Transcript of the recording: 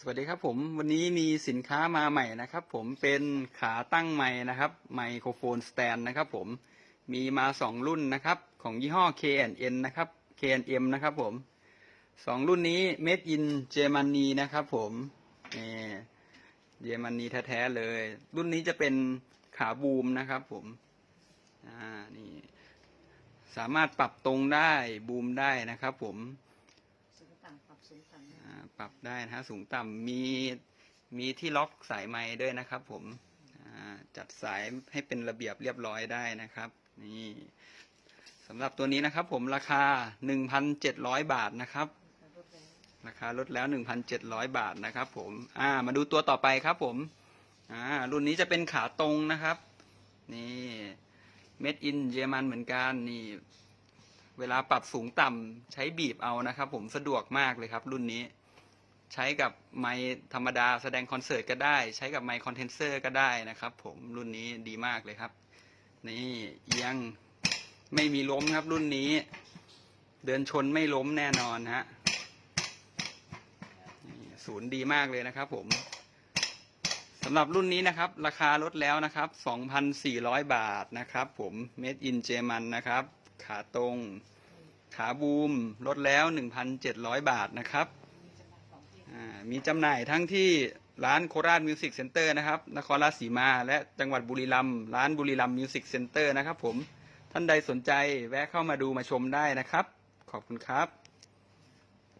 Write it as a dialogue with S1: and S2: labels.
S1: สวัสดีครับผมวันนี้มีสินค้ามาใหม่นะครับ ผมเป็นขาตั้งไม้นะครับไมโครโฟนสแตนนะครับผมมีมาสองรุ่นนะครับของยี่ห้อ K&N นะครับ K&M นะครับผมสองรุ่นนี้ made in Germany นะครับผมนี่เยอรมนีแท้ๆเลย รุ่นนี้จะเป็นขาบูมนะครับผมอ่านี่สามารถปรับตรงได้บูมได้นะครับผม
S2: สูงต่ำ
S1: อ่าปรับได้นะฮะสูงต่ำมีมีที่ล็อกสายไม้ด้วยนะครับ ผมอ่าจัดสายให้เป็นระเบียบเรียบร้อยได้นะครับ นี่สำหรับตัวนี้นะครับ ผมราคา 1,700 บาทนะครับ
S2: รถแล้ว
S1: ราคาลดแล้ว 1,700 บาทนะครับผม อ่า มาดูตัวต่อไปครับผม อ่า รุ่นนี้จะเป็นขาตรงนะครับ นี่ made in เยอรมันเหมือนกัน นี่ เวลาปรับสูงต่ำใช้บีบเอานะครับ ผมสะดวกมากเลยครับ รุ่นนี้ ใช้กับไมค์ธรรมดาแสดงคอนเสิร์ตก็ได้ ใช้กับไมค์คอนเทนเซอร์ก็ได้นะครับ ผมรุ่นนี้ดีมากเลยครับ นี่เอียงไม่มีล้มครับรุ่นนี้ เดินชนไม่ล้มแน่นอนฮะนี่ศูนย์ดีมากเลยนะครับ ผมสำหรับรุ่นนี้นะครับ ราคาลดแล้วนะครับ 2,400 บาทนะครับ ผม Made in German นะครับ ขาตรง ขาบูมลดแล้ว 1,700 บาทนะครับ
S2: มีจำหน่ายสองที่
S1: อ่ามีจำหน่ายทั้งที่ร้านโคราชมิวสิกเซ็นเตอร์นะครับ นครราชสีมาและจังหวัดบุรีรัมย์ร้านบุรีรัมย์มิวสิกเซ็นเตอร์นะครับผมท่านใดสนใจแวะเข้ามาดูมาชมได้นะครับ ขอบคุณครับ